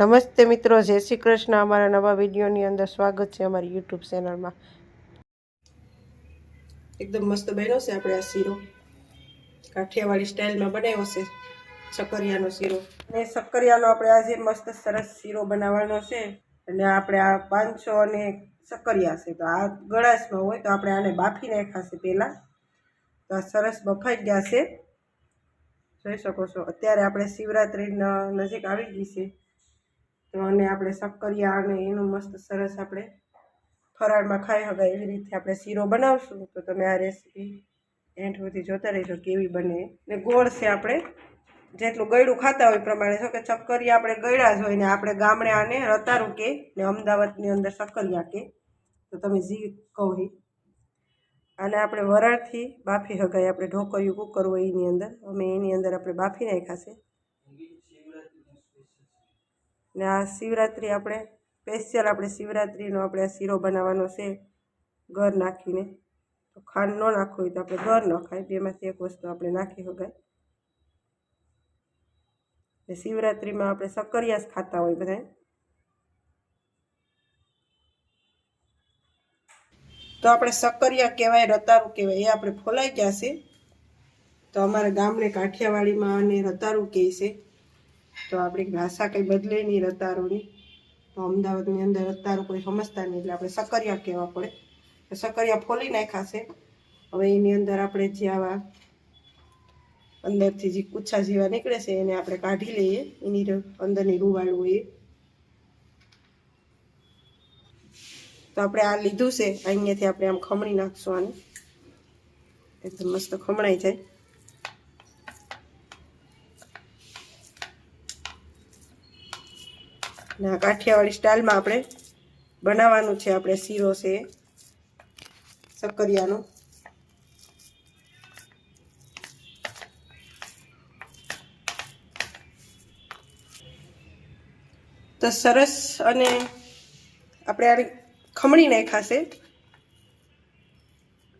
નમસ્તે મિત્રો જય શ્રી કૃષ્ણ. અમારા નવા વિડીયોની અંદર સ્વાગત છે અમારી યુટ્યુબ ચેનલમાં એકદમ મસ્ત બન્યો છે આપણે આ શીરો. કાઠિયાવાડી સ્ટાઇલમાં બનાવ્યો છે સક્કરિયાનો શીરો. અને સક્કરિયાનો આપણે આજે મસ્ત સરસ શીરો બનાવવાનો છે. અને આપણે આ પાંચસો અને સક્કરિયા છે. તો આ ગળાશમાં હોય તો આપણે આને બાફી નાખ્યા છે પહેલાં. તો આ સરસ બફાઈ ગયા છે. જોઈ શકો છો. અત્યારે આપણે શિવરાત્રિના નજીક આવી ગઈ છે. તો અને આપણે શક્કરિયા અને એનું મસ્ત સરસ આપણે ફરાળમાં ખાઈ શકાય એવી રીતે આપણે શીરો બનાવશું. તો તમે આ રેસીપી એન્ડ સુધી જોતા રહેજો કેવી બને. ને ગોળ છે આપણે, જેટલું ગળ્યું ખાતા હોય પ્રમાણે. જો કે ચક્કરિયા આપણે ગળ્યા જ હોય ને આપણે ગામડે આને રતારું કે ને અમદાવાદની અંદર શક્કરિયા કે. તો તમે જી કહો અને આપણે વરાળથી બાફી શકાય આપણે ઢોકળિયું, કુકર હોય એની અંદર. અમે એની અંદર આપણે બાફી નાખ્યા છે. ને આ શિવરાત્રિ આપણે સ્પેશિયલ આપણે શિવરાત્રિનો આપણે આ શીરો બનાવવાનો છે, ઘર નાખીને. તો ખાંડ ન નાખવું હોય તો આપણે ઘર ન ખાય બેમાંથી એક વસ્તુ આપણે નાખી શકાય. ને શિવરાત્રિમાં આપણે સક્કરિયા જ ખાતા હોય બધા તો આપણે સક્કરિયા કહેવાય રતારું કહેવાય, એ આપણે ફોલાઈ ગયા છે. તો અમારા ગામડે કાઠિયાવાડીમાં અને રતારું કહે છે. તો આપણી ભાષા કંઈ બદલે નહીં રતારોની. તો અમદાવાદની અંદર રતારો કોઈ સમજતા નહીં, એટલે આપણે સકરિયા કહેવા પડે. સકરિયા ફોલી નાખાશે હવે એની અંદર આપણે જે આવા અંદરથી જે કુચ્છા જેવા નીકળે છે, એને આપણે કાઢી લઈએ. એની અંદરની રૂવાળું હોય તો આપણે આ લીધું છે. અહીંયાથી આપણે આમ ખમણી નાખશું આને. એકદમ મસ્ત ખમણાઈ જાય. ને, કાઠિયાવાડી સ્ટાઇલમાં આપણે બનાવવાનું છે, આપણે શીરો છે, સક્કરિયાનો. તો સરસ અને આપણે આને ખમણી નાખાશે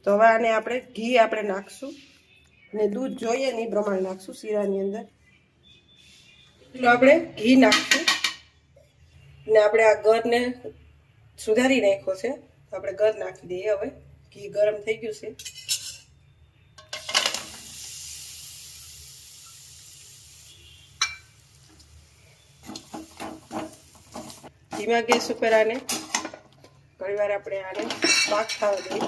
તો હવે આને આપણે ઘી આપણે નાખશું અને દૂધ જોઈએ ને એ પ્રમાણે નાખશું શીરાની અંદર. આપણે ઘી નાખશું. ને આપણે આ ગરને સુધારી નાખ્યો છે. આપણે ગર નાખી દઈએ હવે. ઘી ગરમ થઈ ગયું છે. ધીમા ગેસ ઉપર આને ઘણી વાર આપણે આને પાક થવા દઈએ.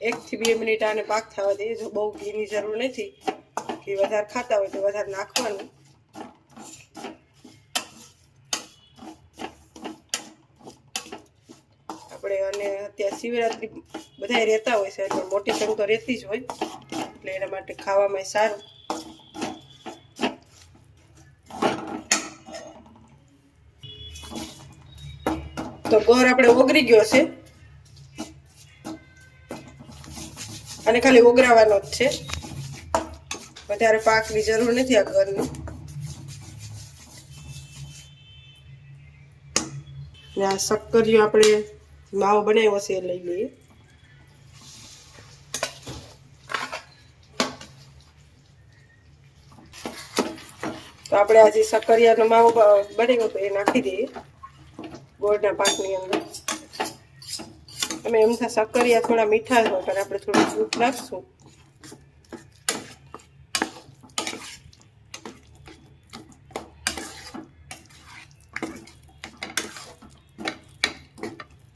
એકથી બે મિનિટ આને પાક થવા દઈએ. જો બહુ ઘીની જરૂર નથી, ઘી વધારે ખાતા હોય તો વધારે નાખવાનું. આપણે અને અત્યારે શિવરાત્રિ બધા રહેતા હોય છે, એટલે મોટી સંગ તો રહેતી જ હોય. એટલે એના માટે ખાવામાં સારું. તો ગોર આપણે ઓગરી ગયો છે. અને ખાલી ઓગરાવાનો જ છે. વધારે પાકની જરૂર નથી આ ઘરની. આ શક્કરિયો આપણે માવો બનાવ્યો છે એ લઈ લઈએ તો આપણે આજે સકરિયાનો માવો બનાવ્યો તો એ નાખી દઈએ. ગોળના પાકની અંદર. અમે એમ થાય સકરિયા થોડા મીઠા પણ આપણે થોડું દૂધ નાખશું.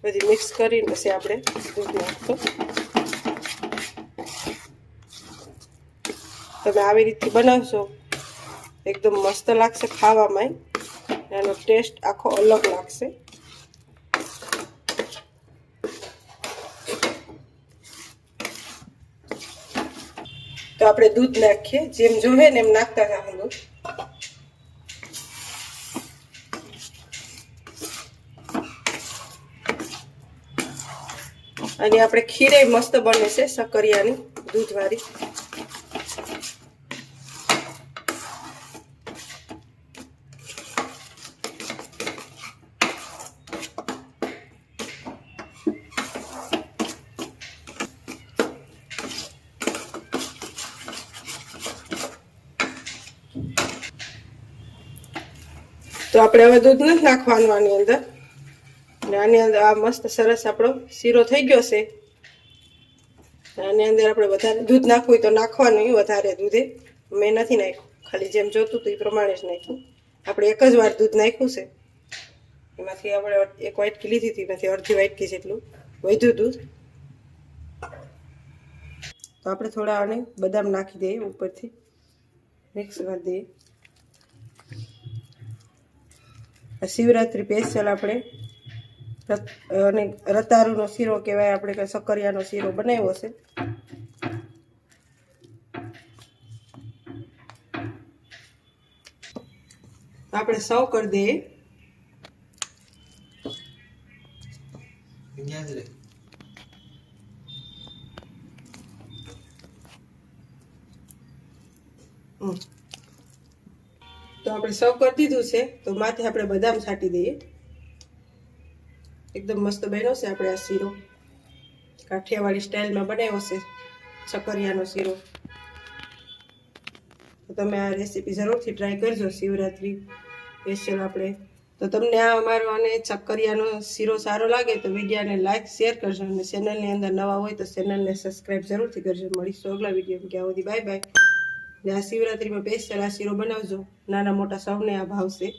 બધી મિક્સ કરીને પછી આપણે દૂધ નાખશું તમે આવી રીતે બનાવશો, એકદમ મસ્ત લાગશે ખાવામાં. એનો ટેસ્ટ આખો અલગ લાગશે. તો આપણે દૂધ નાખીએ, જેમ જોઈએ ને એમ નાખતા જવાનું અને આપણે ખીરે મસ્ત બને છે સકરિયાની દૂધવાળી. તો આપણે હવે દૂધ નથી નાખવાનું આની અંદર. અને આની અંદર આ મસ્ત સરસ આપણો શીરો થઈ ગયો છે. આની અંદર આપણે વધારે દૂધ નાખવું હોય તો નાખવાનું વધારે દૂધે. મેં નથી નાખ્યું. ખાલી જેમ જોતું હતું એ પ્રમાણે જ નાખ્યું. આપણે એક જ વાર દૂધ નાખ્યું છે. એમાંથી આપણે એક વાટકી લીધી હતી, એમાંથી અડધી વાટકી જેટલું વધ્યું દૂધ. તો આપણે થોડા આને બદામ નાખી દઈએ ઉપરથી. મિક્સ કરી દઈએ. શિવરાત્રિ સ્પેશિયલ આપણે અને રતારુનો શીરો કહેવાય આપણે કે સકરિયાનો શીરો બનાવ્યો છે આપણે સૌ કરી દઈએ. તો આપણે સૌ કરી દીધું છે તો માથે આપણે બદામ છાંટી દઈએ. એકદમ મસ્ત બન્યો છે આપણે આ શીરો. કાઠિયાવાડી સ્ટાઇલમાં બનાવ્યો છે છકરિયાનો શીરો. તો તમે આ રેસીપી જરૂરથી ટ્રાય કરજો શિવરાત્રિ સ્પેશિયલ આપણે. તો તમને આ અમારો અને સક્કરિયાનો શીરો સારો લાગે તો વિડીયાને લાઇક શેર કરજો અને ચેનલની અંદર નવા હોય તો ચેનલને સબસ્ક્રાઈબ જરૂરથી કરજો. મળીશું અગલા વીડિયો ક્યાં સુધી બાય બાય ને આ શિવરાત્રિમાં સ્પેશિયલ આ શીરો બનાવજો. નાના મોટા સૌને આ ભાવશે.